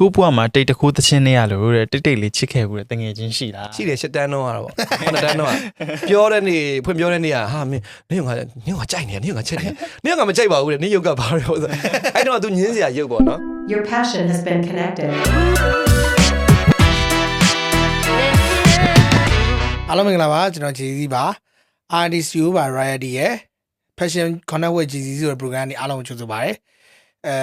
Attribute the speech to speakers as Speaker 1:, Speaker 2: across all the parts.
Speaker 1: ကိုဘွားမှာတိတ်တခိုးသချင်းနဲ့ရလို့တဲ့တိတ်တိတ်လေးချစ်ခဲ့ဘူးတဲ့တငယ်ချင်းရှိလား
Speaker 2: ရှိတယ်ရှစ်တန်းတော့ကတော့ခုနှစ်တန်းတော့ပြောတဲ့နေ့ဖွင့်ပြောတဲ့နေ့ကဟာမင်းနင်းကနင်းကကြိုက်နေနင်းကချက်နေနင်းကမကြိုက်ပါဘူးတဲ့နင်းရုပ်ကဘာလို့ဆိုအဲ့တော့ तू ညင်းစရာရုပ်ပေါ့နော်
Speaker 3: Your passion has been connected.
Speaker 4: အားလုံးမင်္ဂလာပါကျွန်တော် JZ ပါ RDCU ပါ Riot ရဲ့ Passion Connect with JZ ဆိုတဲ့ program นี่အားလုံးကိုကြိုဆိုပါရစေ အဲ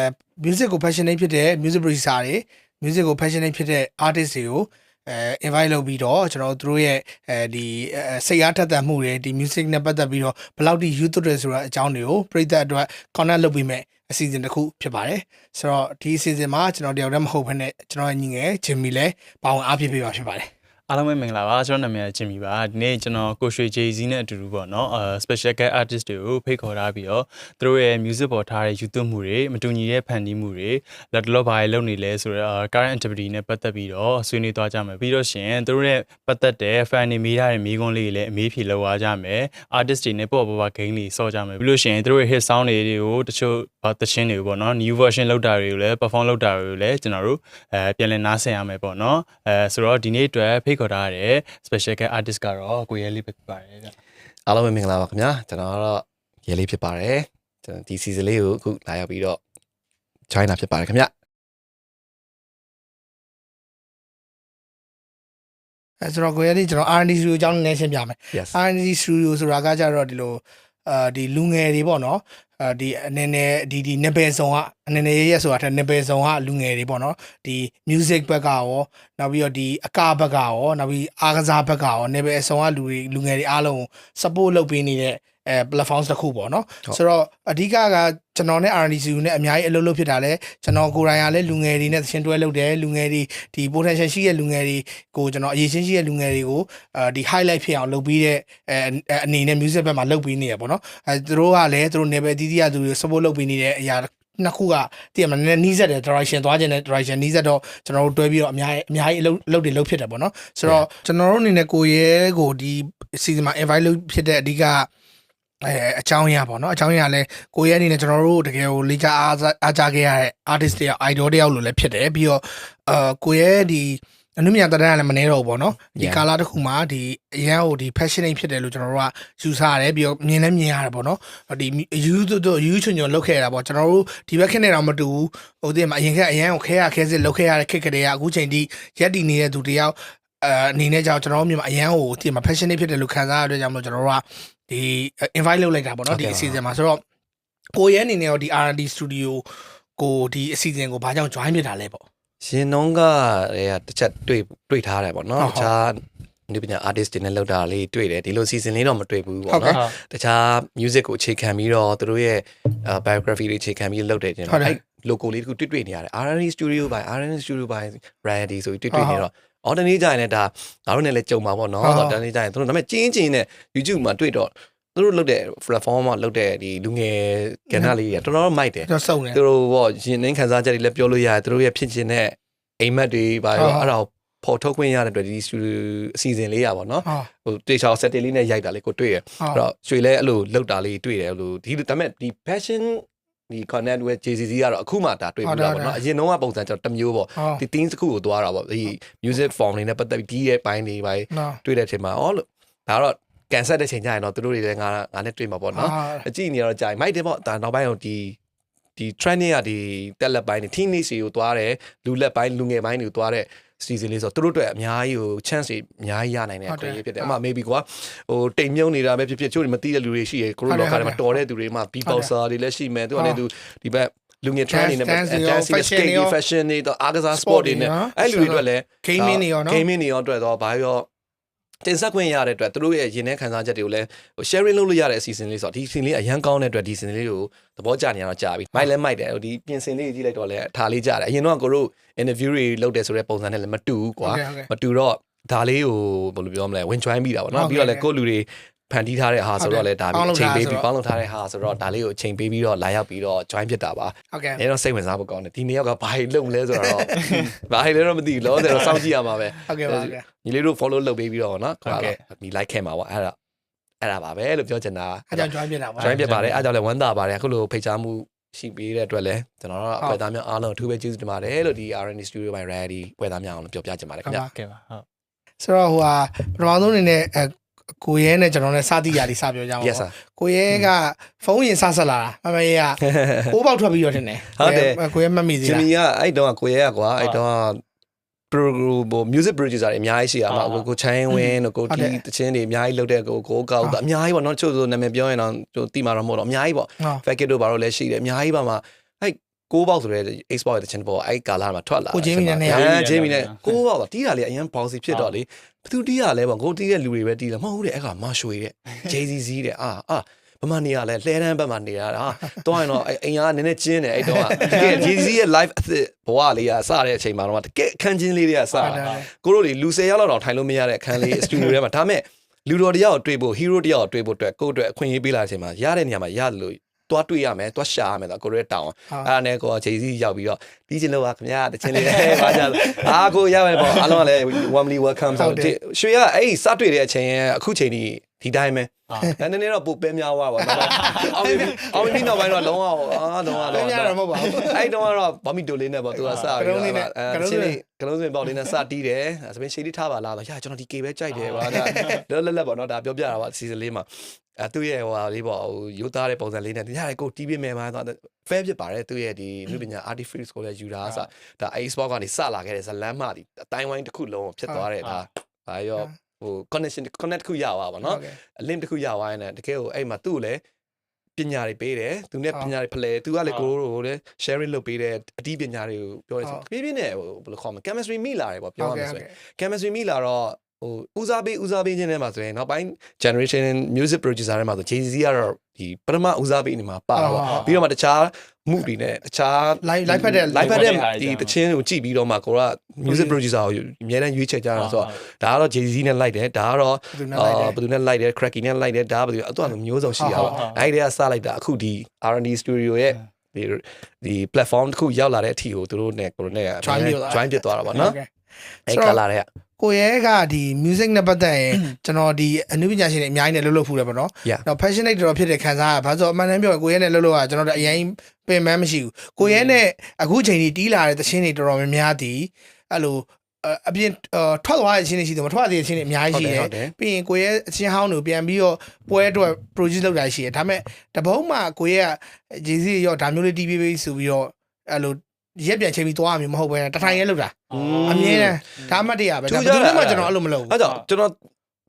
Speaker 4: music ကို passionate ဖြစ်တဲ့ music producer တွေ music ကို passionate ဖြစ်တဲ့ artist တွေကိုအဲ invite လုပ်ပြီးတော့ကျွန်တော်တို့ရဲ့အဲဒီအဲစိတ်အားထက်သန်မှုတွေဒီ music နဲ့ပတ်သက်ပြီးတော့ဘယ်လောက်ထိ youth တွေဆိုတဲ့အကြောင်းတွေကိုပြည်သက်အတွက် connect လုပ်ပြီးမဲ့အစီအစဉ်တစ်ခုဖြစ်ပါတယ်ဆိုတော့ဒီအစီအစဉ်မှာကျွန်တော်တယောက်တည်းမဟုတ်ဘဲနဲ့ကျွန်တော်ရဲ့ညီငယ် Jimmy လည်းပါဝင်အားပေးပေးပါဖြစ်ပါတယ်
Speaker 1: အား လုံးပဲမင်္ဂလာပါကျွန်တော်နာမည်ကဂျင်မီပါဒီနေ့ကျွန်တော်ကိုရွှေဂျေဇီနဲ့အတူတူပေါ့နော်အဲ special guest artist တွေကိုဖိတ်ခေါ်ထားပြီးတော့သူတို့ရဲ့ music ပေါ်ထားတဲ့ YouTube မှုတွေမတူညီတဲ့ဖန်တီးမှုတွေလက်တလောဘာတွေလုပ်နေလဲဆိုတော့ current activity နဲ့ပတ်သက်ပြီးတော့ဆွေးနွေးသွားကြမယ်ပြီးတော့ရှင်သူတို့ရဲ့ပတ်သက်တဲ့ fan တွေမေးထားတဲ့မေးခွန်းလေးတွေလည်းအမေးဖြေလောက်သွားကြမယ် artist တွေနဲ့ပေါ့ပေါ့ပါ game တွေစော့ကြမယ်ပြီးလို့ရှင်သူတို့ရဲ့ hit sound တွေကိုတချို့ဘာသချင်းတွေကိုပေါ့နော် new version လောက်တာတွေကိုလည်း perform လောက်တာတွေကိုလည်းကျွန်တော်တို့အဲပြန်လည်နားဆင်ရမယ်ပေါ့နော်အဲဆိုတော့ဒီနေ့အတွက်ဖိတ်ခေါ်ထားတဲ့ special guest artist ကတော့ကိုရဲလေးပဲဖြစ်ပါတယ်ဗျ
Speaker 2: အားလုံးပဲမင်္ဂလာပါခင်ဗျာကျွန်တော်ကတော့ရေလေးဖြစ်ပါတယ်ကျွန်တော်ဒီ season လေးကိုအခုလာရောက်ပြီးတော့ join လာဖြစ်ပါတယ်ခင်ဗျာ
Speaker 4: အဲဆိုတော့ကိုရည်ကျွန်တော် R&D studio အကြောင်းနည်းနည်းရှင်းပြမယ်
Speaker 2: yes
Speaker 4: R&D studio ဆိုတာကကြတော့ဒီလို အာဒီလူငယ်တွေပေါ့နော်အာဒီအနေနဲ့ဒီဒီနေပယ်ဆောင်ကအနေနဲ့ရရက်ဆိုတာတဲ့နေပယ်ဆောင်ကလူငယ်တွေပေါ့နော်ဒီ music ဘက်ကရောနောက်ပြီးတော့ဒီအကဘက်ကရောနောက်ပြီးအားကစားဘက်ကရောနေပယ်ဆောင်ကလူတွေလူငယ်တွေအားလုံးကို support လုပ်ပေးနေတဲ့ အဲ platform တစ်ခုပေါ့နော်ဆိုတော့အဓိကကကျွန်တော်နဲ့ R&D studio နဲ့အများကြီးအလုပ်လုပ်ဖြစ်တာလဲကျွန်တော်ကိုယ်တိုင်ကလည်းလူငယ်တွေနဲ့သင်တွဲလုပ်တယ်လူငယ်တွေဒီ potential ရှိတဲ့လူငယ်တွေကိုကျွန်တော်အရေးချင်းရှိတဲ့လူငယ်တွေကိုအာဒီ highlight ဖြစ်အောင်လုပ်ပြီးတဲ့အဲအနေနဲ့ music ဘက်မှာလုပ်ပြီးနေရပေါ့နော်အဲသူတို့ကလည်းသူတို့ level တီးတီးရသူတွေ support လုပ်ပြီးနေတဲ့အရာနှစ်ခုကတည်ရမလားနည်းနည်းနီးစက်တယ် direction သွားခြင်းနဲ့ direction နီးစက်တော့ကျွန်တော်တို့တွဲပြီးတော့အများကြီးအများကြီးအလုပ်အလုပ်တွေလုပ်ဖြစ်တယ်ပေါ့နော်ဆိုတော့ကျွန်တော်တို့အနေနဲ့ကိုရဲကိုဒီ season မှာ invite လုပ်ဖြစ်တဲ့အဓိက အဲအချောင်းရပါတော့အချောင်းရလဲကိုရဲအနေနဲ့ကျွန်တော်တို့တကယ်ကိုလေးချအားအားကြခဲ့ရတဲ့ artist တယောက် idol တယောက်လို့လည်းဖြစ်တယ်ပြီးတော့အာကိုရဲဒီအနုမြတ်တရလည်းမနေတော့ဘူးပေါ့နော်ဒီ
Speaker 2: Yeah.
Speaker 4: ကာလာတစ်ခုမှာဒီအရန်ဟိုဒီ passionate ဖြစ်တယ်လို့ကျွန်တော်တို့ကယူဆရတယ်ပြီးတော့မြင်လည်းမြင်ရတယ်ပေါ့နော်ဒီ you တို့ you ချွန်ချွန်လောက်ခဲ့ရတာပေါ့ကျွန်တော်တို့ဒီဘက်ခက်နေတော့မတူဘူးဟိုဒီမှာအရင်ကအရန်ကိုခဲရခဲစစ်လောက်ခဲ့ရတဲ့ခက်ကလေးကအခုချိန်ထိရက်တည်နေတဲ့သူတယောက်အဲအနေနဲ့ကြောင့်ကျွန်တော်တို့မြန်မာအရန်ကိုဒီမှာ passionate ဖြစ်တယ်လို့ခံစားရတဲ့ကြောင့်မလို့ကျွန်တော်တို့က ဒီ invite လုပ်လိုက်တာပေါ့နော်ဒီအစီအစဉ်မှာဆိုတော့ကိုရဲအနေနဲ့ရောဒီ R&D studio ကိုဒီအစီအစဉ်ကိုဘာကြောင့် join ဖြစ်တာလဲပေါ့
Speaker 2: ရှင်နှုံးကလည်းတစ်ချက်တွေ့တွေ့ထားတယ်ပေါ့နော်
Speaker 4: ဟုတ်
Speaker 2: တခြားဒီပညာ artist တွေနဲ့လောက်တာလေးတွေ့တယ်ဒီလို season လေးတော့မတွေ့ဘူး
Speaker 4: ဟုတ်
Speaker 2: ပေါ့
Speaker 4: ကဲ့
Speaker 2: နော်တခြား music ကိုအခြေခံပြီးတော့သူတို့ရဲ့ uh, biography တွေအခြေခံပြီးလုပ်တယ်ကျွန်
Speaker 4: ဟုတ်
Speaker 2: တော်
Speaker 4: တယ်
Speaker 2: အဲ့ logo လေးတခုတွေ့တွေ့နေရတယ် R&D studio by R&D studio by Variety ဆိုပြီးတွေ့တွေ့နေတော့ အော်တနေ့ကျရင်လည်းဒါငါတို့နဲ့လည်းကြုံပါပေါ့နော်
Speaker 4: ဟုတ်ဟုတ်
Speaker 2: တနေ့ကျရင်သူတို့ဒါပေမဲ့ကျင်းကျင်းနဲ့ YouTube မှာတွေ့တော့သူတို့လုပ်တဲ့ platform မှာလုပ်တဲ့ဒီလူငယ်ကဏ္ဍလေးတွေကတော်တော်မိုက်တယ်
Speaker 4: ကျွန်တော်စုံတယ်
Speaker 2: သူတို့ပေါ့ရင်နှင်းခံစားချက်တွေလည်းပြောလို့ရတယ်သူတို့ရဲ့ဖြစ်ခြင်းနဲ့အိမ်မက်တွေပါရော
Speaker 4: ဟုတ်ဟုတ်
Speaker 2: အဲ့ဒါကိုပေါ်ထုတ်ခွင့်ရတဲ့အတွက်ဒီ studio အစီအစဉ်လေးရပါတော့
Speaker 4: ဟာ
Speaker 2: ဟိုတေချာ set လေးနဲ့ရိုက်တာလေးကိုတွေ့ရ
Speaker 4: ဟုတ်
Speaker 2: အဲ့တော့ရွှေလဲအဲ့လိုလောက်တာလေးတွေ့တယ်အဲ့လိုဒီဒါပေမဲ့ဒီ passion ဒီ connect with JCC ကတော့အခုမှဒါတွေ့ပြီလားပေါ့နော်အရင်တော့ကပုံစံကျတော့တစ်မျိုးပေါ့
Speaker 4: ဟုတ်
Speaker 2: ဒီ theme တစ်ခုကိုသွားတာပေါ့ဒီ music form လေးနဲ့ပတ်သက်ပြီးဒီရဲ့ပိုင်းတွေပိုင်း
Speaker 4: နော်
Speaker 2: တွေ့တဲ့အချိန်မှာအော်လို့ဒါတော့ကန်ဆက်တဲ့ချိန်ကျရင်တော့သူတို့တွေလည်းငါငါနဲ့တွေ့မှာပေါ့နော်
Speaker 4: ဟာ
Speaker 2: အကြည့်နေရတော့ကြာရင်မိုက်တယ်ပေါ့ဒါနောက်ပိုင်းတော့ဒီဒီ training ကဒီတက်လက်ပိုင်းတွေ teenage တွေကိုသွားတယ်လူလက်ပိုင်းလူငယ်ပိုင်းတွေကိုသွားတဲ့ season လေးဆိုတော့သူတို့အတွက်အများကြီးကို chance တွေအများကြီးရနိုင်တဲ့အခွင့်အရေးဖြစ်တယ်အမှ maybe ကွာဟိုတိမ်မြုံနေတာပဲဖြစ်ဖြစ်ချို့တွေမသိတဲ့လူတွေရှိရယ်ကိုရိုလောကထဲမှာတော်တဲ့သူတွေမှာ b boxer တွေလည်းရှိမယ်သူကလည်းသူဒီဘက်လူငယ် training နဲ့
Speaker 4: Dance တွေရော
Speaker 2: dance တွေ
Speaker 4: fashion တွေ
Speaker 2: skate
Speaker 4: ရော
Speaker 2: fashion တွေတော့အားကစား
Speaker 4: sport
Speaker 2: sport
Speaker 4: တွေ
Speaker 2: တွေနဲ့
Speaker 4: နော်
Speaker 2: အဲ့လူတွေအတွက်လည်း
Speaker 4: gaming တွေရောနော်
Speaker 2: gaming တွေရောအတွက်တော့ဘာရော တင်ဆက်ခွင့်ရတဲ့အတွက်သူတို့ရဲ့ရင်ထဲခံစားချက်တွေကိုလည်းဟို sharing လုပ်လို့ရတဲ့အစီအစဉ်လေးဆိုတော့ဒီ scene လေးအရန်ကောင်းတဲ့အတွက်ဒီ scene လေးကိုသဘောကျနေရတော့ကြာပြီမိုက်လဲမိုက်တယ်ဟိုဒီပြင်ဆင်လေးကြီးကြည့်လိုက်တော့လည်းအထားလေးကြတယ်အရင်တော့ကိုတို့ interview တွေလုပ်တယ်ဆိုတဲ့ပုံစံနဲ့လည်းမတူဘူးကွာ
Speaker 4: ဟုတ်ကဲ့ဟုတ်ကဲ့
Speaker 2: မတူတော့ဒါလေးကိုဘယ်လိုပြောမလဲဝင် join မိတာပေါ့
Speaker 4: ဟုတ်
Speaker 2: နော်
Speaker 4: ကဲ့
Speaker 2: ပြီးတော့လည်းကိုယ့်လူတွေ ဖန်တီးထားတဲ့ဟာဆိုတော့လည်းဒါ
Speaker 4: ပေါင်း
Speaker 2: ပြီး
Speaker 4: လုပ်
Speaker 2: အချိန်ပေးပြီး
Speaker 4: ထားဆိုတော့
Speaker 2: ပေါင်းလုပ်ထားတဲ့ဟာဆိုတော့ဒါလေးကိုအချိန်ပေးပြီးတော့လာရောက်ပြီးတော့ join ဖြစ်တာပါ
Speaker 4: ဟုတ်ကဲ့
Speaker 2: အဲတော့စိတ်ဝင်စားဖို့ကောင်းတယ်ဒီနေ့ရောက်ကဘာလို့လုပ်မလဲဆိုတော့ဘာလို့လဲတော့မသိဘူးလောတယ်တော့စောင့်ကြည့်ရမှာပဲ
Speaker 4: ဟုတ်ကဲ့ပါဟုတ်ကဲ့
Speaker 2: ညီလေးတို့ follow လုပ်ပေးပြီးတော့နော်
Speaker 4: ဟုတ်ကဲ့
Speaker 2: ဒီ like ခဲ့မှာပေါ့အဲ့ဒါအဲ့ဒါပါပဲလို့ပြောချင်တာ
Speaker 4: အကြောင်း join ဖြစ်တာပါ
Speaker 2: join ဖြစ်ပါတယ်အဲ့ဒါကြောင့်လည်းဝမ်းသာပါတယ်အခုလိုဖိတ်ကြားမှုရှိပေးတဲ့အတွက်လည်းကျွန်တော်တို့အဖွဲ့သားများအားလုံးအထူးပဲကျေးဇူးတင်ပါတယ်လို့ဒီ R&D Studio by Ready အဖွဲ့သားများအောင်ပြောပြချင်ပါတယ်ခင်ဗျာ
Speaker 1: ကဲပါဟုတ်
Speaker 4: ဆိုတော့ဟိုဟာပထမဆုံးအနေနဲ့အဲ ကိုရဲနဲ့ကျွန်တော်နဲ့စသည့်ရာလေးစပြောကြအောင်
Speaker 2: Yes sir
Speaker 4: ကိုရဲကဖုန်းရင်စဆက်လာတာမမရဲကကိုးပေါက်ထွက်ပြီးတော့ထင်တယ်
Speaker 2: ဟုတ်တယ်
Speaker 4: ကိုရဲမတ်မိသေး
Speaker 2: ဂျင်
Speaker 4: လား
Speaker 2: မီကအဲ့တုန်းကကိုရဲရကွာအဲ့တုန်းက pro ဟို music producer တွေအများကြီးရှိရမှာကိုကိုချိုင်းဝင်းတို့ကိုတီတချင်းတွေအများကြီးလုပ်တဲ့ကိုကိုကောက်အများကြီးပေါ့နော်ချို့ဆိုနာမည်ပြောရင်တော့တိမာတော့မဟုတ်တော့အများကြီးပေါ့
Speaker 4: ဟုတ်
Speaker 2: facket တို့ဘာလို့လဲရှိတယ်အများကြီးပါမှာအဲ့ ကိုပေါက်ဆိုတဲ့ export ရဲ့တချင်းပေါ့အဲ့ကာလာမှာထွက်လာ
Speaker 4: ကိုဂျင်းမီနဲ့နှစ်
Speaker 2: အဲ
Speaker 4: ယောက်
Speaker 2: ဂျင်းမီနဲ့ကိုပေါက်တော့တီးတာလေအရင် bouncy ဖြစ်တော့လေဘသူတီးရလဲပေါ့ကိုတီးတဲ့လူတွေပဲတီးတယ်မဟုတ်ဘူးတဲ့အဲ့ကမရွှေတဲ့ JCC တဲ့အာအာဘမနေရလဲလှဲတန်းဘက်မှာနေတာဟာတွားရင်တော့အိမ်ကနည်းနည်းကျင်းတယ်အဲ့တော့တကယ် JCC ရဲ့ live အသစ်ဘဝလေးကစတဲ့အချိန်မှာတော့တကယ်အခန်းချင်းလေးတွေကစတာကိုတို့တွေလူ10ယောက်လောက်တော့ထိုင်လို့မရတဲ့အခန်းလေးစတူဒီယိုထဲမှာဒါပေမဲ့လူတော်တယောက်ကိုတွေ့ဖို့ဟီးရိုးတယောက်ကိုတွေ့ဖို့အတွက်ကိုယ့်အတွက်အခွင့်အရေးပေးလာတဲ့အချိန်မှာရတဲ့နေရာမှာရတယ်လို့ တွားတွေ့ရမယ်တွားရှာရမယ်ဆိုတော့ကိုရဲတောင်းအဲ့ဒါနဲ့ကိုကဂျေစီရောက်ပြီးတော့ဒီချင်းလောက်ပါခင်ဗျာတချင်းလေးပါကြအာကိုရမယ်ပေါ့အားလုံးကလည်း warmly welcome ဆိုတော့ရွှေကအဲ့ဒီစတွေ့တဲ့အချိန်ရဲ့အခုချိန်ဒီဒီတိုင်းပဲဒါနည်းနည်းတော့ပိုပဲများသွားပါတော့အောင်ပြီအောင်ပြီနောက်ပိုင်းတော့လုံးဝအာလုံးဝ
Speaker 4: လုံး
Speaker 2: လုံး
Speaker 4: ရ
Speaker 2: ဝ
Speaker 4: တော့မဟုတ်ပါဘူး
Speaker 2: အဲ့တုန်းကတော့ဗမီတိုလေးနဲ့ပေါ့သူကစပြီး
Speaker 4: ကရုံးလေးနဲ့
Speaker 2: အဲ
Speaker 4: ကရုံးလေး
Speaker 2: ချင်းလေးကလုံးစင်ပေါက်လေးနဲ့စတီးတယ်အဲဆိုရင်ရှေးလေးထားပါလားတော့ညာကျွန်တော်ဒီကေပဲကြိုက်တယ်ပါဒါလောလောလောပေါ့နော်ဒါပြောပြတာပါစီဇန်လေးမှာ အဲသူ့ရဲ့ဟိုဟာလေးပေါ့ဟိုရိုးသားတဲ့ပုံစံလေးနဲ့ညာကိုတီးပြမယ်မှာတော့ fair ဖြစ်ပါတယ်သူ့ရဲ့ဒီလူပညာ artifact ကိုလည်းယူတာအစဒါ A-sport ကနေစလာခဲ့တဲ့ဇလန်းမဒီအတိုင်းဝိုင်းတစ်ခုလုံးကိုဖြစ်သွားတယ်ဒါဒါရောဟို connection connect တစ်ခုရသွားပါတော့အလင်းတစ်ခုရသွားရင်လည်းတကယ်ကိုအဲ့မှာသူ့ကိုလည်းပညာတွေပေးတယ်သူနဲ့ပညာတွေဖလှယ်သူကလည်းကိုလိုကိုလည်း sharing လုပ်ပေးတယ်အတီးပညာတွေကိုပြောတယ်ဆိုပြပြနဲ့ဟိုဘယ်လိုခေါ်မလဲ chemistry မိလာတယ်ပေါ့ပြောရမယ်ဆိုရင် chemistry မိလာတော့ ဟိုဦးစားပေးဦးစားပေးခြင်းထဲမှာဆိုရင်နောက်ပိုင်း generation music producer တွေမှာဆို JZ ကတော့ဒီပထမဦးစားပေးနေမှာပါတော့ပြီးတော့မှတခြားမှုတွေနဲ့တခြား
Speaker 4: live live ဖတ်တဲ့
Speaker 2: live ဖတ်တဲ့ဒီတချင်းကိုကြည့်ပြီးတော့မှကိုက music producer ကိုအများနဲ့ရွေးချယ်ကြတာဆိုတော့ဒါကတော့ JZ နဲ့လိုက်တယ်ဒါကတော့
Speaker 4: ဘယ်သူနဲ့လိုက်တယ်
Speaker 2: ဘယ်သူနဲ့လိုက်တယ် cracky နဲ့လိုက်တယ်ဒါကဘယ်သူအတော့မျိုးစုံရှိရပါဘူးအဲ့ဒီကစလိုက်တာအခုဒီ R&D studio ရဲ့ဒီဒီ platform တစ်ခုရောက်လာတဲ့အထိကိုသူတို့နဲ့ကိုရိုနဲ့
Speaker 4: join ဖြစ်သွား
Speaker 2: join ဖြစ်သွားတာပေါ့နော်အဲ့ကလာတဲ့
Speaker 4: ကိုရဲကဒီ music နဲ့ပတ်သက်ရင်ကျွန်တော်ဒီအနုပညာရှင်တွေအများကြီးနဲ့လှုပ်လှုပ်ဖူးတယ်ပေါ့နော်
Speaker 2: Yeah.
Speaker 4: တော့ passionate တော်တော်ဖြစ်တဲ့ခံစားရဘာလို့ဆိုအမှန်တမ်းပြောရင်ကိုရဲနဲ့လှုပ်လှုပ်ကကျွန်တော်တို့အရင်ပင်ပန်းမရှိဘူးကိုရဲနဲ့အခုချိန်ကြီးတီးလာတဲ့သချင်းတွေတော်တော်များများတည်အဲ့လိုအပြင်ထွက်သွားတဲ့အချင်းတွေရှိတယ်မထွက်သေးတဲ့အချင်းတွေအများကြီးရှိတယ်
Speaker 2: ဟုတ်တယ်
Speaker 4: ပြီးရင်ကိုရဲအချင်းဟောင်းတို့ပြန်ပြီးတော့ပွဲအတွက် produce လုပ်တာရှိတယ်ဒါပေမဲ့တပုံးမှာကိုရဲကဂျေစီရောဒါမျိုးလေးတီးပေးပေးဆိုပြီးတော့အဲ့လို ရက်ပြန်ချိန်ပြီးသွားရမှာမဟုတ်ဘဲတထိုင်ရဲလုပ်တာအမြဲတမ်းဒါမှတ်တရပဲဒါဘယ်သူမှကျွန်တော်အဲ့လိုမလုပ်ဘူး
Speaker 2: အဲ့တော့ကျွန်တော်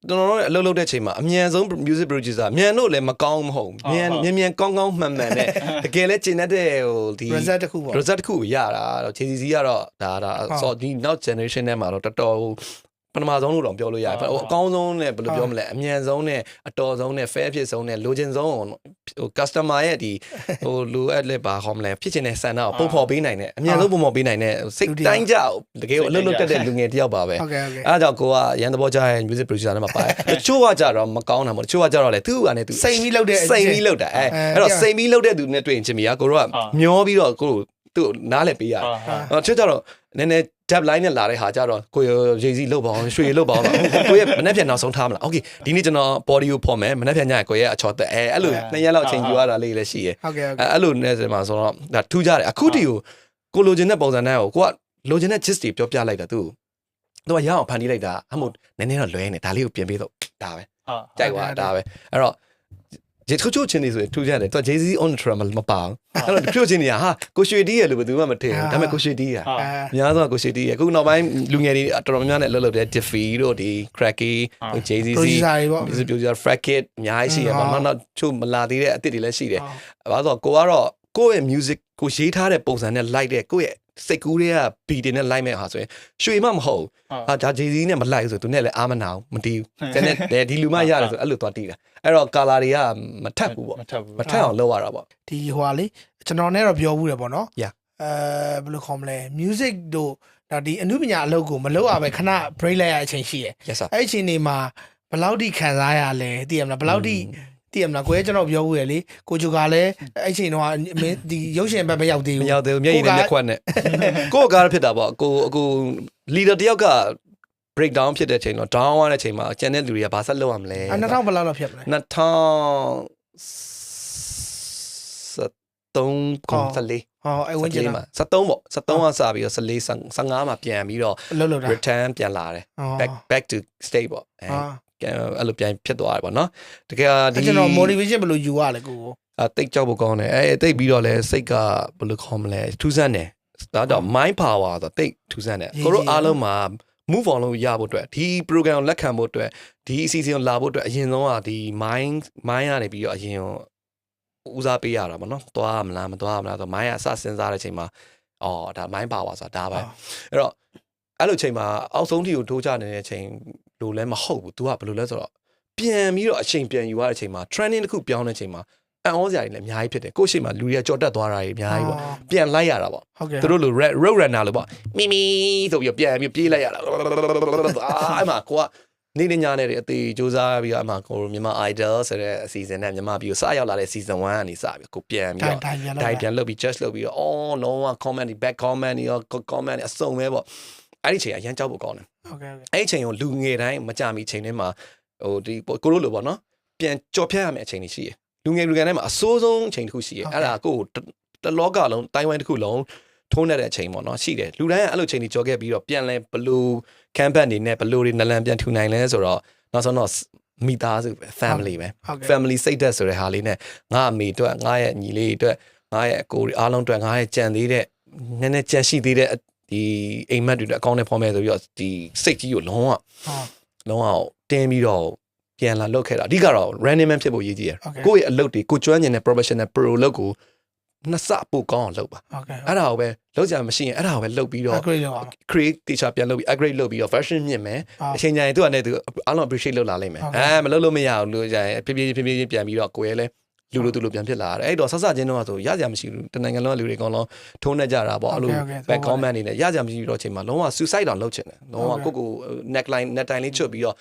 Speaker 2: ကျွန်တော်တို့အလုပ်လုပ်တဲ့ချိန်မှာအမြန်ဆုံး music producer မြန်တို့လည်းမကောင်းမဟုတ်ဘူးမြန်မြန်မြန်ကောင်းကောင်းမှန်မှန်နဲ့တကယ်လည်းကျင်တတ်တဲ့ဟိုဒီ
Speaker 4: result တစ်ခုပေါ့
Speaker 2: result တစ်ခုကိုရတာတော့ JCC ကတော့ဒါဒါ
Speaker 4: ဟုတ်
Speaker 2: ဆိုဒီ now generation ထဲမှာတော့တော်တော်ဟို ပထမဆုံးလို့တော့ပြောလို့ရတယ်ဟိုအကောင်းဆုံးနဲ့ဘယ်လိုပြောမလဲအမြန်ဆုံးနဲ့အတော်ဆုံးနဲ့ fair ဖြစ်ဆုံးနဲ့လိုချင်ဆုံးဟို customer ရဲ့ဒီဟိုလိုအပ်လက်ပါခေါ်မလဲဖြစ်ချင်တဲ့ဆန္ဒကိုပုံဖော်ပေးနိုင်တဲ့အမြန်ဆုံးပုံဖော်ပေးနိုင်တဲ့စိတ်တိုင်းကြတကယ်ကိုအလုပ်လုပ်တတ်တဲ့လူငယ်တစ်ယောက်ပါပဲ
Speaker 4: ဟုတ်ကဲ့ဟုတ်ကဲ့
Speaker 2: အဲဒါကြောင့်ကိုကရန်သဘောကြရဲ့ music producer နဲ့မှာပါတယ်တချို့ကကြတော့မကောင်းတာပေါ့တချို့ကကြတော့လေသူ့ကနေသူ
Speaker 4: စိတ်ပြီးလုပ်တဲ့
Speaker 2: စိတ်ပြီးလုပ်တာအဲ
Speaker 4: အဲ
Speaker 2: အဲ့တော့
Speaker 4: ပြ
Speaker 2: စိတ်ပြီးလုပ်တဲ့သူနဲ့တွေ့ရင်ချင်းမီကကိုတို့ကမျောပြီးတော့ကိုတို့သူ့ကိုနားလဲပေးရတယ်
Speaker 1: ဟာ။
Speaker 2: ချွတ်ကြတော့ နည်းနည်း dab line နဲ့လာတဲ့ဟာကြတော့ကိုရရေစီလုတ်ပါအောင်ရွှေလုတ်ပါအောင်ကိုရမနေ့ပြန်နောက်ဆုံးထားမလား။ Okay ဒီနေ့ကျွန်တော် body ကိုဖော်မယ်မနေ့ပြန်ညရင်ကိုရအချော်သက်အဲအဲ့လိုနှစ်ရက်လောက်ချိန်ယူရတာလေးလည်းရှိရဲ့
Speaker 4: ဟုတ်ကဲ့ဟုတ်
Speaker 2: အဲ
Speaker 4: ကဲ့
Speaker 2: အဲ့လိုနဲ့ဆိုမှာဆိုတော့ဒါထူးကြတယ်အခုတီကိုကိုလိုချင်တဲ့ပုံစံနဲ့ကိုကိုကလိုချင်တဲ့ gist တွေပြောပြလိုက်တာသူသူကရအောင်ဖန်တီးလိုက်တာအမို့နည်းနည်းတော့လွဲနေဒါလေးကိုပြင်ပေးတော့ဒါပဲ
Speaker 1: ဟာ
Speaker 2: ကြိုက်သွားတာဒါပဲအဲ့တော့ ဂျေချိုချိုချင်းနေဆိုရင်ထူးကြတယ်သူက Jay-Z on the trail မပါဘူးအဲ့တော့ချိုချင်းနေရဟာကိုရွှေတီးရလို့ဘယ်သူမှမထင်ဘူးဒါပေမဲ့ကိုရွှေတီးရ
Speaker 1: ဟာ
Speaker 4: အဲ
Speaker 2: အများဆုံးကကိုရှိတီးရအခုနောက်ပိုင်းလူငယ်တွေတော်တော်များများနဲ့လှုပ်လှုပ်တဲ့ Diffy တို့ဒီ Cracky
Speaker 1: ဟုတ်
Speaker 2: JCC
Speaker 4: producer တွေပေါ့
Speaker 2: music producer Fracket အများကြီးရှိရပါ
Speaker 4: ဟုတ်
Speaker 2: မနောက်ချို့မလာသေးတဲ့အစ်စ်တွေလည်းရှိတယ်
Speaker 4: ဟုတ်
Speaker 2: ဘာလို့ဆိုတော့ကိုကတော့ကိုယ့်ရဲ့ music ကိုရေးထားတဲ့ပုံစံနဲ့ like တဲ့ကိုယ့်ရဲ့ စိတ်ကူးတွေက beat တွေနဲ့ like မဲ့ဟာဆိုရင်ရွှေမှမဟုတ်ဘူး
Speaker 1: ဟုတ်
Speaker 2: ဟာဒါ JC နဲ့မ like ဆိုသူနဲ့လည်းအားမနာဘူးမတီးဘူးတနေ့တည်းဒီလူမရတယ်ဆိုအဲ့လိုသွားတီးတာအဲ့တော့ color တွေကမထပ်ဘူးပေါ့
Speaker 1: မထပ်ဘူး
Speaker 2: မထပ်အောင်လုပ်ရတာပေါ့
Speaker 4: ဒီဟိုဟာလေကျွန်တော်နဲ့တော့ပြောဘူးတယ်ပေါ့နော်
Speaker 2: Yeah.
Speaker 4: အဲဘယ်လိုခေါ်မလဲ music တို့ဒါဒီအနုပညာအလုပ်ကိုမလုပ်ရပဲခဏ break လိုက်ရအချိန်ရှိရယ်
Speaker 2: yes sir
Speaker 4: အဲ့အချိန်နေမှာဘယ်လောက်ထိခံစားရလဲသိရမလားဘယ်လောက်ထိ သိရမလားကိုယ်ကကျွန်တော်ပြောဘူးရယ်လေကိုဂျူကလည်းအဲ့အချိန်တော့မင်းဒီရုပ်ရှင်ဘက်မရောက်သေး
Speaker 2: မ
Speaker 4: ဘူး
Speaker 2: ရောက်သေးဘူးမျက်ရည်နဲ့မျက်ခွက်နဲ့ကိုယ့်ကားဖြစ်တာပေါ့ကိုအခု leader တယောက်က break down ဖြစ်တဲ့ချိန်တော့ down ရတဲ့ချိန်မှာကျန်တဲ့လူတွေကဘာဆက်လုပ်ရမလဲ
Speaker 4: အ2000ဘယ်လောက်လောက်ဖြစ်မလဲ
Speaker 2: 2000 73ခု14
Speaker 4: ဟောအဲ့ဝင်းကျင်
Speaker 2: 14
Speaker 4: တော့
Speaker 2: မှာ73ပေါ့73ကစပြီးတော့14 15မှာပြန်ပြီးတော့
Speaker 4: အလုပ်လုပ်တာ
Speaker 2: return ပြန်လာတယ်
Speaker 4: ဟော
Speaker 2: back back to state ပေါ့အဲ
Speaker 4: ဟာ
Speaker 2: အဲ့လိုပြန်ဖြစ်သွားတယ်ပေါ့နော်တကယ်ဒီ
Speaker 4: အဲ့ကျွန်တော် motivation ဘယ်လိုယူရလဲကိုကို
Speaker 2: အတိတ်ကြောက်ဖို့ကောင်းတယ်အဲတိတ်ပြီးတော့လဲစိတ်ကဘယ်လိုခေါ်မလဲထူးဆန်းတယ်ဒါတော့ mind power ဆိုတိတ်ထူးဆန်းတယ်ကိုတို့အားလုံးမှာ move on လို့ရဖို့အတွက်ဒီ program ကိုလက်ခံဖို့အတွက်ဒီအစီအစဉ်ကိုလာဖို့အတွက်အရင်ဆုံးကဒီ mind mind ကနေပြီးတော့အရင်ဦးစားပေးရတာပေါ့နော်သွားမလားမသွားမလားဆို mind ကအစစဉ်းစားတဲ့အချိန်မှာအော်ဒါ mind power ဆိုတာဒါပဲအဲ့တော့အဲ့လိုချိန်မှာအောက်ဆုံးထိကိုထိုးချနေတဲ့အချိန် လို့လည်းမဟုတ်ဘူး तू ကဘယ်လိုလဲဆိုတော့ပြန်ပြီးတော့အချိန်ပြန်ယူရတဲ့အချိန်မှာ training တစ်ခုပြောင်းတဲ့အချိန်မှာအံ့ဩစရာတွေလည်းအများကြီးဖြစ်တယ်ကိုယ့်ရှိမှလူတွေကကြော်တက်သွားတာတွေအများကြီးပေါ့ပြန်လိုက်ရတာပေါ့
Speaker 4: ဟုတ်ကဲ့
Speaker 2: သူတို့လို red- road runner လို့ပေါ့မီမီဆိုပြီးတော့ပြန်ပြီးပြေးလိုက်ရတာအာအဲ့မှာကိုကနေနေညာနေတယ်အသေးစူးစမ်းပြီးတော့အမှကိုမြန်မာ idol ဆိုတဲ့အစီအစဉ်နဲ့မြန်မာပြည်ကိုစရောက်လာတဲ့ season 1ကနေစပြီးကိုပြန်ပြီး
Speaker 4: တိုင်
Speaker 2: တော့
Speaker 4: တိုင်ပြန်
Speaker 2: တိုင်ပြန်လုပ်ပြီး just လုပ်ပြီးတော့အော်လုံးဝ comment တွေ back comment တွေရော comment တွေအစုံပဲပေါ့ အဲ့ဒီချိန်အရန်ကြောက်ဖို့ကောင်းတယ်
Speaker 4: ဟုတ်ကဲ့ဟုတ်ကဲ့
Speaker 2: အဲ့ဒီချိန်ကိုလူငယ်တိုင်းမကြမီချိန်ထဲမှာဟိုဒီကိုလိုလိုပေါ့နော်ပြန်ကြော်ဖြတ်ရမယ့်အချိန်တွေရှိတယ်လူငယ်လူငယ်တိုင်းမှာအစိုးဆုံးအချိန်တစ်ခုရှိတယ်အဲ့ဒါကိုတလောကလုံးတိုင်းဝိုင်းတစ်ခုလုံးထိုးနေတဲ့အချိန်ပေါ့နော်ရှိတယ်လူတိုင်းကအဲ့လိုချိန်တွေကြော်ခဲ့ပြီးတော့ပြန်လဲဘလူးကမ်ပတ်နေနဲ့ဘလူးတွေနလန်ပြန်ထူနိုင်လဲဆိုတော့နောက်ဆုံးတော့မိသားစုပဲ family ပဲ
Speaker 4: ဟုတ်ကဲ့
Speaker 2: family စိတ်သက်ဆိုတဲ့ဟာလေးနဲ့ငါအမေအတွက်ငါရဲ့ညီလေးအတွက်ငါရဲ့အကိုတွေအားလုံးအတွက်ငါရဲ့ကြံသေးတဲ့နည်းနည်းကြံရှိသေးတဲ့ ဒီအိမ်မက်တွေအတွက်အကောင့်နဲ့ဖော်မယ်ဆိုပြီးတော့ဒီစိတ်ကြီးကိုလုံးဝ
Speaker 4: ဟော
Speaker 2: လုံးဝတင်းပြီးတော့ပြန်လာလုပ်ခဲ့တာအဓိကတော့ random man ဖြစ်ဖို့ရည်ကြီးရယ်
Speaker 4: Okay.
Speaker 2: ကိုယ့်ရဲ့အလုပ်တွေကိုကျွမ်းကျင်တဲ့ professional pro လုပ်ကိုနှစ်ဆပိုကောင်းအောင်လုပ်ပါ
Speaker 4: ဟုတ်ကဲ့
Speaker 2: အဲ့ဒါကိုပဲလုပ်ကြမရှိရင်အဲ့ဒါကိုပဲလုပ်ပြီးတော့
Speaker 4: upgrade လုပ်အောင်
Speaker 2: create teacher ပြန်လုပ်ပြီး upgrade လုပ်ပြီးတော့ version မြင့်မယ်
Speaker 4: ဟုတ်
Speaker 2: အချိန်ကျရင်သူကလည်းသူအားလုံး appreciate လုပ်လာလိမ့်မယ်
Speaker 4: ဟုတ်ကဲ့
Speaker 2: အဲမလုပ်လို့မရဘူးလို့ကြရင်ဖြည်းဖြည်းဖြည်းဖြည်းချင်းပြန်ပြီးတော့ကိုယ်ရဲ့လဲ လူလိုသူလိုပြန်ဖြစ်လာတယ်အဲ့တော့ဆက်စချင်းတော့ဆိုရကြမရှိဘူးတနိုင်ငံလုံးကလူတွေအကုန်လုံးထုံးနေကြတာပေါ့အဲ့လို
Speaker 4: Okay, okay,
Speaker 2: back
Speaker 4: ဟုတ်ပါ
Speaker 2: comment အနေနဲ့ရကြမရှိတော့ချိန်မှာလုံးဝ suicide တောင်လုပ်ချင်တယ်လုံးဝ
Speaker 4: ဟုတ်ကဲ့
Speaker 2: ကိုယ့်ကို neckline net time လေးချွတ်ပြီးတော့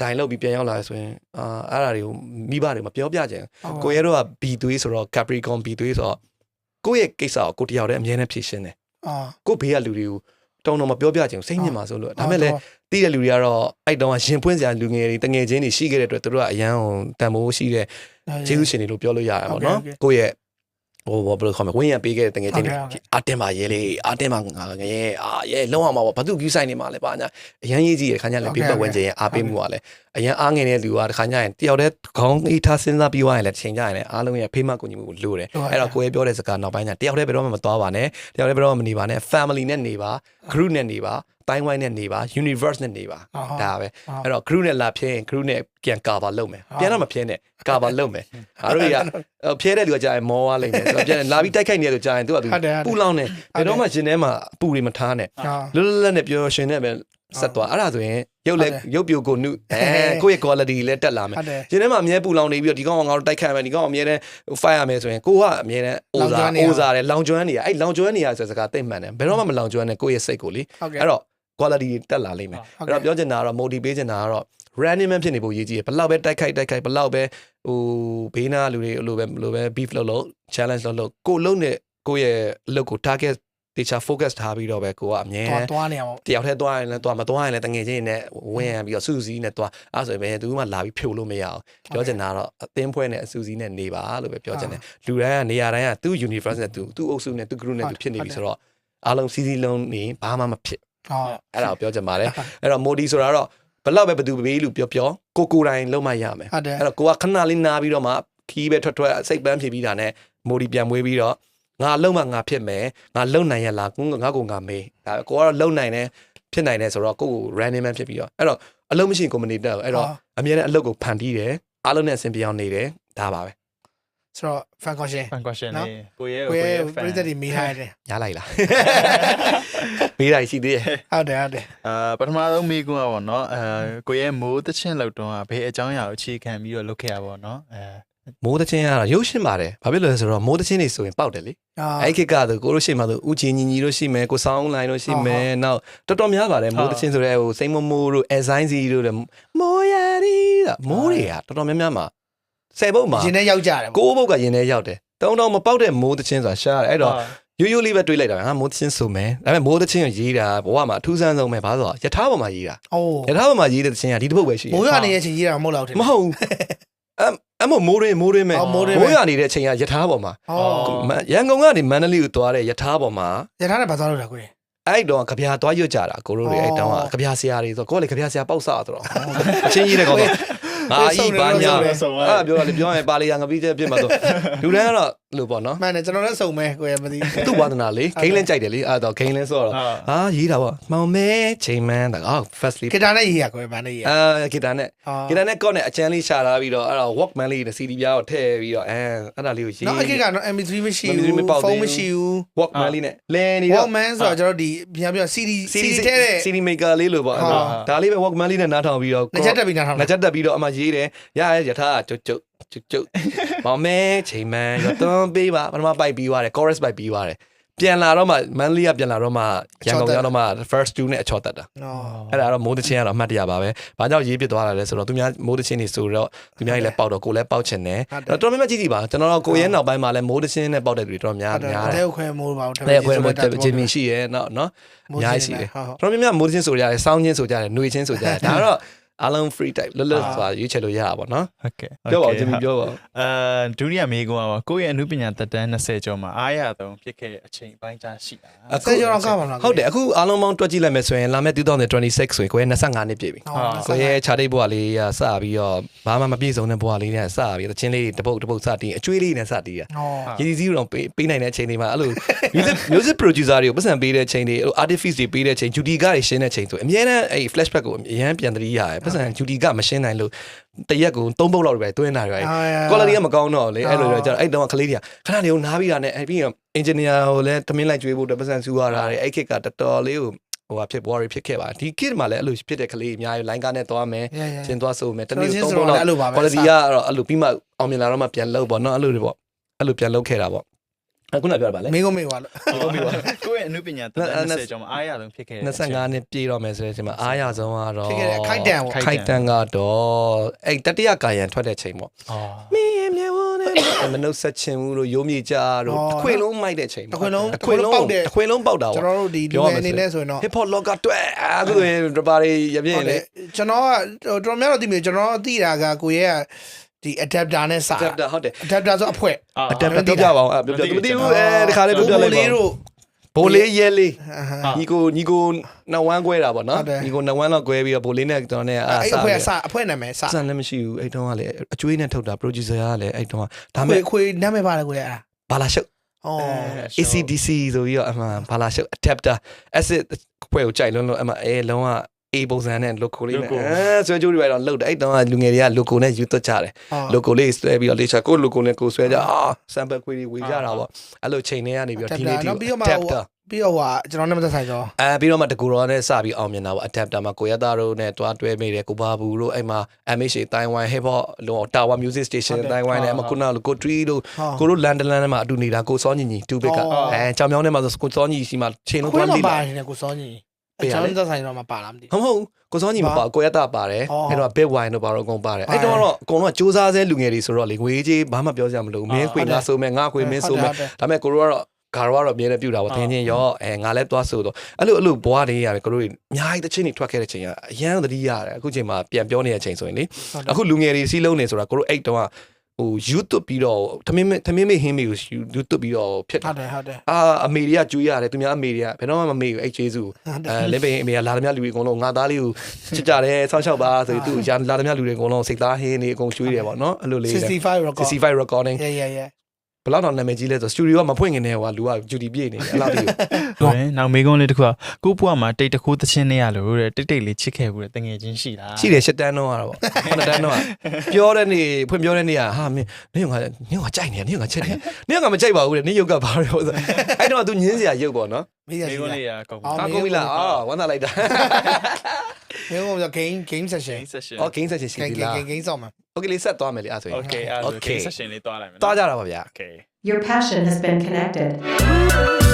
Speaker 2: ဒိုင်လုပ်ပြီးပြန်ရောက်လာဆိုရင်အာအဲ့ဒါတွေကိုမိဘတွေမပြောပြချင်ဘူးကိုရဲတော့က B သွေးဆိုတော့ Capricorn B သွေးဆိုတော့ကိုယ့်ရဲ့ကိစ္စကိုကိုတယောက်တည်းအမြဲတမ်းဖြေရှင်းတယ်
Speaker 4: အာ
Speaker 2: ကိုယ့်ဘေးကလူတွေကို တုံတော့မပြောပြချင်ဘူးစိတ်ညစ်မှာဆိုလို့ဒါမဲ့လည်းတီးတဲ့လူတွေကတော့အဲ့တုန်းကရင်ပွင့်စရာလူငယ်တွေတငယ်ချင်းတွေရှိခဲ့တဲ့အတွက်သူတို့ကအရန်ဟိုတန်ဖိုးရှိတဲ့ကျေးဇူးရှင်တွေလို့ပြောလို့ရရပါတော့နော်ကိုယ့်ရဲ့ ဟိုဘာလို့ခေါ်မလဲဝင်းရပေးခဲ့တဲ့တငယ်ချင်းတွေအာတင်ပါရဲလေအာတင်ပါငါငရဲအာရဲလုံးအောင်ပါဘာသူကူးဆိုင်နေမှာလဲပါညာအရန်ရေးကြီးရခါညာလည်းပြပတ်ဝင်ခြင်းရအားပေးမှုကလည်းအရန်အားငယ်တဲ့လူကတခါညာရင်တယောက်တည်းခေါင်းအေးထားစဉ်းစားပြီးွားရင်လည်းတစ်ချိန်ကြရင်လည်းအားလုံးရဲ့ဖေးမကူညီမှုကိုလိုတယ်အဲ့တော့ကိုယ်ရဲ့ပြောတဲ့စကားနောက်ပိုင်းကျတယောက်တည်းဘယ်တော့မှမသွားပါနဲ့တယောက်တည်းဘယ်တော့မှမနေပါနဲ့ family နဲ့နေပါ group နဲ့နေပါ တိုင်းဝိုင်းနဲ့နေပါ universe နဲ့နေပါဒါပဲအဲ့တော့ group နဲ့လာဖြဲရင် group နဲ့ပြန် cover လုပ်မယ်ပြန်တော့မဖြဲနဲ့ cover လုပ်မယ်အားတို့ရဖြဲတဲ့လူကကြာရင်မောသွားလိမ့်မယ်သူကပြန်လာပြီးတိုက်ခိုက်နေတဲ့လူကြာရင်သူကသူပူလောင်နေဘယ်တော့မှရှင်ထဲမှာအပူတွေမထားနဲ့
Speaker 4: ဟာ
Speaker 2: လွတ်လွတ်လပ်နဲ့ပြောရှင်နဲ့ပဲဆက်သွားအဲ့ဒါဆိုရင်ရုပ်လက်ရုပ်ပြိုကိုနုအဲကိုယ့်ရဲ့ quality လည်းတက်လာမယ်
Speaker 4: ဟုတ်တယ်
Speaker 2: ရှင်ထဲမှာအမြဲပူလောင်နေပြီးတော့ဒီကောင်ကငါတို့တိုက်ခိုက်မယ်ဒီကောင်ကအမြဲတမ်း fire ရမယ်ဆိုရင်ကိုကအမြဲတမ်းအိုးစားအိုးစားတယ်လောင်ကျွမ်းနေရအဲ့လောင်ကျွမ်းနေရဆိုတဲ့စကားသိမ့်မှန်တယ်ဘယ်တော့မှမလောင်ကျွမ်းနဲ့ကိုယ့်ရဲ့စိတ်ကိုလေ
Speaker 4: ဟုတ်ကဲ့
Speaker 2: အဲ့တော့ quality တက်လာလိမ့်မယ်
Speaker 4: ဟုတ်ကဲ့
Speaker 2: အဲ့တော့ပြောချင်တာကတော့ motivate ချင်တာကတော့ running man ဖြစ်နေဖို့ရည်ကြီးတယ်ဘယ်လောက်ပဲတိုက်ခိုက်တိုက်ခိုက်ဘယ်လောက်ပဲဟိုဘေးနာလူတွေအဲ့လိုပဲဘယ်လိုပဲ beef လုပ်လို့ challenge လုပ်လို့ကိုယ်လုံးနဲ့ကိုယ့်ရဲ့အလုပ်ကို target တေချာ focus ထားပြီးတော့ပဲကိုကအမြဲ
Speaker 4: သွားသွားနေအောင်
Speaker 2: တယောက်တည်းသွားရင်လည်းသွားမသွားရင်လည်းတငယ်ချင်းတွေနဲ့ဝင်ရပြီးတော့စူးစီးနဲ့သွားအဲ့ဆိုရင်ဘယ်သူမှလာပြီးဖြိုလို့မရအောင်ပြောချင်တာကတော့အသင်းဖွဲ့နဲ့အစူးစီးနဲ့နေပါလို့ပဲပြောချင်တယ်လူတိုင်းကနေရာတိုင်းကသူ့ universe နဲ့သူသူ့အုပ်စုနဲ့သူ့ group နဲ့သူဖြစ်နေပြီဆိုတော့အားလုံးစီးစီးလုံးနေဘာမှမဖြစ်
Speaker 4: ဟော
Speaker 2: အဲ့ဒါကိုပြောချင်ပါတယ်အဲ့တော့ modi ဆိုတာတော့ဘယ်လောက်ပဲဘသူဘေးလူပြောပြောကိုကိုယ်တိုင်လုံးမရမယ်
Speaker 4: ဟုတ်တယ်
Speaker 2: အဲ့တော့ကိုကခဏလေးနားပြီးတော့မှခီးပဲထွက်ထွက်စိတ်ပန်းဖြစ်ပြီးတာနဲ့ modi ပြန်မွေးပြီးတော့ငါလုံးမငါဖြစ်မယ်ငါလုံနိုင်ရလားကိုငါကိုငါမေးဒါကိုကတော့လုံနိုင်တယ်ဖြစ်နိုင်တယ်ဆိုတော့ကိုကို random man ဖြစ်ပြီးတော့အဲ့တော့အလုံးမရှိရင်ကိုမနေတတ်ဘူးအဲ့တော့အမြဲတမ်းအလုပ်ကိုဖန်တီးတယ်အားလုံးနဲ့အဆင်ပြေအောင်နေတယ်ဒါပါပဲ
Speaker 4: ဆိုတော့ fan question
Speaker 1: fan question
Speaker 4: နော်
Speaker 1: လေးကိုရဲ့
Speaker 4: ကို
Speaker 1: ကို
Speaker 4: ရဲ့
Speaker 1: ရဲ့
Speaker 4: ပရိသတ်တွေမေးထားတယ်
Speaker 2: ရလိုက်လားမေးတာရှိသေးတယ်
Speaker 4: ဟုတ်တယ်ဟုတ်တယ်
Speaker 1: အာပထမဆုံးမိကွန်းကပေါ့နော်အဲကိုရဲ့မိုးတချင်းလောက်တော့ဘယ်အကြောင်းအရာကိုအခြေခံပြီးတော့လုပ်ခဲ့ရပါတော့နော်အဲ
Speaker 2: မိုးတချင်းကတော့ရုပ်ရှင်ပါတယ်ဘာဖြစ်လို့လဲဆိုတော့မိုးတချင်းနေဆိုရင်ပေါက်တယ်လေ
Speaker 4: အာ
Speaker 2: အဲ့ခေတ်ကဆိုကိုတို့ရှိမှဆိုဦးချင်းညီညီတို့ရှိမယ်ကိုဆောင်းလိုင်းတို့ရှိမယ်နောက်တော်တော်များပါတယ်မိုးတချင်းဆိုတဲ့ဟိုစိမ့်မမိုးတို့အဲဇိုင်းစီတို့လည်းမိုးရရီတာမိုးတွေကတော်တော်များများမှာ ဆယ်ပုတ်မှာ
Speaker 4: ရင်ထဲရောက်ကြတယ်ပေါ့
Speaker 2: ကိုးပုတ်ကရင်ထဲရောက်တယ်တုံးတော့မပေါက်တဲ့မိုးတချင်းဆိုတာရှားတယ်အဲ့တော့ရိုးရိုးလေးပဲတွေးလိုက်တာဟာမိုးတချင်းဆိုမယ်ဒါပေမဲ့မိုးတချင်းကိုရေးတာဘဝမှာအထူးဆန်းဆုံးပဲဘာလို့လဲဆိုတော့ယထာပေါ်မှာရေးတာ
Speaker 4: အိုး
Speaker 2: ယထာပေါ်မှာရေးတဲ့တချင်းကဒီတစ်ပုတ်ပဲရှိတယ်
Speaker 4: မိုးရွာနေတဲ့အချိန်ကြီးတာမဟုတ်တော့တယ်
Speaker 2: မဟုတ်ဘူးအမ်အဲ့မို့မိုးရင်းမိုးရင်းမဲ့
Speaker 4: အော်မိုးရင်းမဲ့
Speaker 2: မိုးရနေတဲ့ချိန်ကယထာပေါ်မှာ
Speaker 4: ဟော
Speaker 2: မရန်ကုန်ကနေမန္တလေးကိုသွားတဲ့ယထာပေါ်မှာ
Speaker 4: ရထားနဲ့ဘာသွားလို့လဲကိုယ်
Speaker 2: အဲ့တော့ကဗျာသွားရွတ်ကြတာကိုတို့တွေ
Speaker 4: အော်
Speaker 2: အဲ့တောင်းကကဗျာဆရာတွေဆိုကိုကလေကဗျာဆရာပေါက်စားတော့အချင်းကြီးတဲ့ကောင်တော့ ငါဤဘာညာ
Speaker 1: ဆုံးသွား
Speaker 2: အဲ့ပြောရလေပြောရင်ပါလီယာငပိချက်ပြစ်မှာတော့လူတန်းကတော့လို့ပေါ့နော်
Speaker 4: မှန်တယ်ကျွန်တော်လည်းစုံမဲကိုယ်မသိ
Speaker 2: သူ့ဝါသနာလေဂိမ်းလင်းကြိုက်တယ်လေအဲ့တော့ဂိမ်းလင်းဆိုတော့ဟာရေးတာပေါ့မောင်မဲချိန်မန်းတာအော် firstly
Speaker 4: ဂီတာနဲ့ရေးရကိုယ်ဘာနဲ့ရေးရ
Speaker 2: အာဂီတာနဲ့
Speaker 4: ဟော
Speaker 2: ဂီတာနဲ့ကော့နဲ့အချမ်းလေးရှာလာပြီးတော့အဲ့တော့ walkman လေးနဲ့ CD ပြားကိုထည့်ပြီးတော့အဲအဲ့ဒါလေးကိုရေး
Speaker 4: နော်အကိကတော့ MP3 မရှိ
Speaker 2: MP3
Speaker 4: ဘူး
Speaker 2: မပေါက်သေးဘူး
Speaker 4: ဖုန်းမရှိဘူး
Speaker 2: walkman လေးနဲ့လဲနေတော့
Speaker 4: Walkman ဆိုတော့ကျွန်တော်ဒီပြန်ပြော CD CD ထဲတဲ့
Speaker 2: CD maker လေးလို့ပေါ့အဲ့တော့
Speaker 4: ဟာ
Speaker 2: ဒါလေးပဲ walkman လေးနဲ့နားထောင်ပြီးတော့
Speaker 4: ငချက်တက်ပြီးနားထောင်
Speaker 2: ငချက်တက်ပြီးတော့အမှရေးတယ်ရရရထားကျုပ်ကျုပ်ကျုပ်ကျုပ်မောင်မဲချိန်မန်းရသွန်းပေးပါပထမပိုက်ပြီးသွားတယ် chorus ပိုက်ပြီးသွားတယ်ပြန်လာတော့မှမန်လေးကပြန်လာတော့မှရန်ကုန်ရောက်တော့မှ first two နဲ့အချော်တက်တာ
Speaker 4: နော်
Speaker 2: အဲ့ဒါတော့မိုးတချင်းကတော့အမှတ်တရပါပဲ။ဘာကြောင့်ရေးပြစ်သွားတာလဲဆိုတော့သူများမိုးတချင်းနေဆိုတော့သူများကြီးလည်းပေါက်တော့ကိုယ်လည်းပေါက်ချင်တယ်။အဲ့တော့တော်တော်များများကြည့်ကြည့်ပါကျွန်တော်တို့ကိုရဲနောက်ပိုင်းမှာလည်းမိုးတချင်းနဲ့ပေါက်တဲ့လူတွေတော်တော်များ
Speaker 4: ဟုတ်တယ်
Speaker 2: များ
Speaker 4: အ
Speaker 2: တ
Speaker 4: တဲ
Speaker 2: ယ်
Speaker 4: ခွဲမိုးပါဘူး။
Speaker 2: တဲ့ခွဲမိုးဂျင်မီရှိရဲနော်နော်အများကြီးရှိတယ်။တော်တော်များများမိုးတချင်းဆိုကြတယ်၊စောင်းချင်းဆိုကြတယ်၊နှွေချင်းဆိုကြတယ်။ဒါကတော့ အားလုံး free type လွတ်လွတ်ဆိုတာရွေးချယ်လို့ရတာပေါ့နော်
Speaker 1: ဟုတ်ကဲ့။
Speaker 2: ပြောပါဦးဂျင်မီပြောပါဦး
Speaker 1: အဲဒုတိယမေးခွန်းကကိုယ့်ရဲ့အမှုပညာတက်တန်း20ကျော်မှာအားရဆုံးဖြစ်ခဲ့တဲ့အချိန်ပိုင်းခြားရှိတာ။
Speaker 4: ဆက်ကြောတော့ကပါလား
Speaker 2: ဟုတ်တယ်အခုအားလုံးပေါင်းတွက်ကြည့်လိုက်မယ်ဆိုရင်လာမယ့်2026ဆိုရင်ကိုယ်25နှစ်ပြည့်ပြီ။ကိုယ့်ရဲ့ခြားတိတ်ဘွားလေးကစပြီးတော့ဘာမှမပြည့်စုံတဲ့ဘွားလေးနဲ့စပြီးတော့ချင်းလေးတပုတ်တပုတ်စတင်အကျွေးလေးနဲ့စတည်ရ
Speaker 4: ဟော
Speaker 2: ရည်စည်းတော့ပေးပေးနိုင်တဲ့အချိန်တွေမှာအဲ့လို music music producer တွေကိုပတ်စံပေးတဲ့အချိန်တွေအဲ့လို artifice တွေပေးတဲ့အချိန် Judy ကတွေရှင်းတဲ့အချိန်ဆိုအများနဲ့အဲ့ flashback ကိုအရင်ပြန်သတိရတယ်ပတ်စံ Judy ကမရှင်းနိုင်လို့တရက်ကို၃ပုတ်လောက်ပဲတွင်းတာတွေပဲ quality ကမကောင်းတော့လေအဲ့လိုတော့ကျတော့အဲ့တော့ကလေးတွေကခဏလေးကိုနားပြီးတာနဲ့အဲ့ပြီးတော့ engineer ကိုလည်းတမင်းလိုက်ကျွေးဖို့တပတ်စံစူရတာတွေအဲ့ခက်ကတော်တော်လေးကိုဟိုဟာဖြစ် worry ဖြစ်ခဲ့ပါဒီ kid မှာလည်းအဲ့လိုဖြစ်တဲ့ကလေးအများကြီး line ကားနဲ့သွားမယ်ကျင်းသွားဆိုမယ်တနေ့သုံးပုံလောက် quality ကအဲ့တော့အဲ့လိုပြီးမှအောင်မြင်လာတော့မှပြန်လုပ်ပေါ့နော်အဲ့လိုတွေပေါ့အဲ့လိုပြန်လုပ်ခဲ့တာပေါ့ အခုနပြောတာပါလေ
Speaker 4: မေကိုမေပါလို့
Speaker 1: ဟုတ်ပြီပါကိုယ့်ရဲ့အမှုပညာတက်တန်း20ကျော်မှာအားရဆုံးဖြစ်ခဲ့တဲ့
Speaker 2: 25နှစ်ပြည့်တော့မယ်ဆိုတဲ့အချိန်မှာအားရဆုံးကတော့
Speaker 4: ဖြစ်ခဲ့တဲ့ခိုက်တန်ပေါ့
Speaker 2: ခိုက်တန်ကတော့အဲ့တတိယကာယံထွက်တဲ့ချိန်ပေါ့
Speaker 1: အော်
Speaker 2: မင်းရဲ့မြေဝနဲ့မနှုတ်ဆက်ချင်ဘူးလို့ရိုးမြေကြတို့
Speaker 4: အော်
Speaker 2: တစ်ခွေလုံးမိုက်တဲ့ချိန်
Speaker 4: တစ်ခွေလုံး
Speaker 2: တစ်ခွေလုံး
Speaker 4: ပေါက်တဲ့
Speaker 2: တစ်ခွေလုံးပေါက်တာ
Speaker 4: ကျွန်
Speaker 2: ပေါ့
Speaker 4: တော်တို့ဒီလူငယ်အနေနဲ့ဆိုရင်တော့
Speaker 2: hip hop locker တွဲအခုဆိုရင်ဒပါတွေရပြင်း
Speaker 4: ဟုတ်တ
Speaker 2: လေ
Speaker 4: ယ်ကျွန်တော်ကတော်တော်များတော့သိပြီကျွန်တော်သိတာကကိုရဲ့က ဒီ adapter နဲ့စာ
Speaker 2: adapter ဟုတ်တယ်
Speaker 4: adapter ဆိုအဖွဲ
Speaker 2: adapter ပြောပြပါအောင်အဲ့ပြောပြမသိဘူးအဲတခါလေးပြောပြလိုက်ပါ
Speaker 4: လေးတို့
Speaker 2: ဘိုးလေးရဲလေး
Speaker 4: အာဟာ
Speaker 2: ညီကိုညီကိုနဝမ်းကွဲတာပေါ့နော်
Speaker 4: ဟုတ်တယ်
Speaker 2: ညီကိုနဝမ်းတော့ကွဲပြီးတော့ဘိုလေးနဲ့ကျွန်တော်နဲ့အာ
Speaker 4: အဲ့
Speaker 2: စ
Speaker 4: အဖွဲ
Speaker 2: ပြီး
Speaker 4: စာအဖွဲနာမည်စာ
Speaker 2: စံလည်းမရှိဘူးအဲ့တုန်းကလည်းအကျွေးနဲ့ထုတ်တာ producer ကလည်းအဲ့တုန်းကဒါ
Speaker 4: ခွေ
Speaker 2: မဲ့
Speaker 4: ခွေနာမည်ပါတယ်ကိုရဲ့အဲ့
Speaker 2: ဘာလာရှုပ်
Speaker 4: ဒါဩ
Speaker 2: ACDC ဆိုပြီးတော့အမှဘာလာရှုပ် adapter acid ခွဲကိုကြိုက်လုံးလုံးအမှအဲလုံးဝ A ပုံစံနဲ့ logo လေးနဲ့အဲဆွဲကြိုးတွေပဲတော့လှုပ်တယ်အဲ့တုန်းကလူငယ်တွေက logo နဲ့ယူသွတ်ကြတယ် logo လေးဆွဲပြီးတော့လေချာကို logo နဲ့ကိုဆွဲကြအာ sample ခွေတွေဝေကြတာပေါ့အဲ့လိုချိန်နေရနေပြီးတော့ဒီနေ့ဒီ
Speaker 4: ပြီးတော့မှဟို
Speaker 2: adapter
Speaker 4: ပြီးတော့ဟိုကျွန်တော်နဲ့မသက်ဆိုင်တော့
Speaker 2: အဲပြီးတော့မှတကူရောနဲ့စပြီးအောင်မြင်တာပေါ့ adapter မှာကိုရတာတို့နဲ့တွားတွဲမိတယ်ကိုဘာဘူးတို့အဲ့မှာ MHA တိုင်ဝမ် hip hop လော Tower Music Station တိုင်ဝမ်နဲ့မခုနကကို Tree တို့ကိုတို့ London Land မှာအတူနေတာကိုစောညီညီ2 bit ကအဲကြောင်မြောင်းထဲမှာဆိုကိုစောညီရှိမှာချိန်လုံး
Speaker 4: ခွေး
Speaker 2: တွား
Speaker 4: မ
Speaker 2: လိ
Speaker 4: ပါ
Speaker 2: လာ
Speaker 4: နေကိုစောညီ
Speaker 2: ပေးရ
Speaker 4: ကျွန်
Speaker 2: လေ
Speaker 4: တော်သက်ဆိုင်တော့မပါလားမသိ
Speaker 2: ဟုတ်မဟုတ်ကိုစောညီမပါကိုရတာပါတယ်
Speaker 4: အော်
Speaker 2: အဲ့တော့ bit wine တို့ဘာလို့အကုန်ပါတယ်
Speaker 4: ပါ
Speaker 2: အဲ့တော့တော့အကုန်လုံးကစူးစမ်းဆဲလူငယ်တွေဆိုတော့လေငွေကြီးဘာမှပြောစရာမလိုဘူးမင်းခွေငါဆိုမယ်ငါခွေမင်းဆိုမယ်
Speaker 4: ဟုတ်တယ်
Speaker 2: ဒါပေမဲ့ကိုတို့ကတော့ဂါရဝတော့အမြဲတမ်းပြူတာပေါ့သင်ချင်းရောအဲငါလည်းသွားဆိုတော့အဲ့လိုအဲ့လိုဘွားတွေရတယ်ကိုတို့အများကြီးတစ်ချင်းတွေထွက်ခဲ့တဲ့ချိန်ကအရန်သတိရတယ်အခုချိန်မှာပြန်ပြောနေတဲ့ချိန်ဆိုရင်လေအခုလူငယ်တွေစီးလုံးနေဆိုတာကိုတို့အဲ့တုန်းက ဟို YouTube ပြီးတော့သမင်းသမင်းမေဟင်းမေကို YouTube ပြီးတော့ဖြစ်
Speaker 4: ဟု
Speaker 2: တာ
Speaker 4: တ်တယ်ဟုတ်တယ်
Speaker 2: အာအမေတွေကကျွေးရတယ်သူများအမေတွေကဘယ်တော့မှမမေဘူးအဲ့ကျေးဇူးအဲလင်းပင်အမေကလာသမျှလူတွေအကုန်လုံးငါသားလေးကိုချစ်ကြတယ်ဆောင်းလျှောက်ပါဆိုပြီးသူရလာသမျှလူတွေအကုန်လုံးစိတ်သားဟင်းနေအကုန်ကျွေးတယ်ပေါ့နော်အဲ့လိုလေး
Speaker 4: 65 record
Speaker 2: 65 recording
Speaker 4: yeah yeah yeah
Speaker 2: ဘယ်လောက်တော့နာမည်ကြီးလဲဆိုစတူဒီယိုကမဖွင့်ခင်တည်းဟိုကလူကဂျူဒီပြည့်နေတယ်အဲ့လောက်ကြီးကို
Speaker 1: ဟုတ်တယ်နောက်မေးခွန်းလေးတစ်ခုကကိုယ့်ဘဝမှာတိတ်တခိုးသချင်းနဲ့ရလို့တဲ့တိတ်တိတ်လေးချစ်ခဲ့ဘူးတဲ့တငယ်ချင်းရှိလား
Speaker 2: ရှိတယ်ရှစ်တန်းတော့ကတော့ပေါ့ခုနှစ်တန်းတော့ပြောတဲ့နေ့ဖွင့်ပြောတဲ့နေ့ကဟာမင်းနင်းကနင်းကကြိုက်နေနင်းကချစ်နေနင်းကမကြိုက်ပါဘူးတဲ့နင်းရုပ်ကဘာလို့ဆိုအဲ့တော့ तू ညင်းစရာရုပ်ပေါ့နော်
Speaker 4: မေးရ
Speaker 1: မေး
Speaker 4: စီ
Speaker 1: ခွန်း
Speaker 4: လား
Speaker 1: လေးရကောက်
Speaker 4: အော်
Speaker 2: အာကုန်ပြီလားအာဝမ်းသာလိုက်တာ
Speaker 4: မေးဖို့ game game session
Speaker 1: session
Speaker 2: အော် game session ရှိ
Speaker 4: game
Speaker 2: ပြီလား
Speaker 4: game game ဆောင်မှာ
Speaker 2: Okay လေးဆက်သွားမယ်လေအဲ့ဆိုရင်
Speaker 1: Okay အဲ့ဒါ
Speaker 2: Okay
Speaker 1: game session လေးတွားလိုက်မယ်
Speaker 2: သွားကြတာပါဗျာ
Speaker 1: Okay
Speaker 3: Your passion has been connected.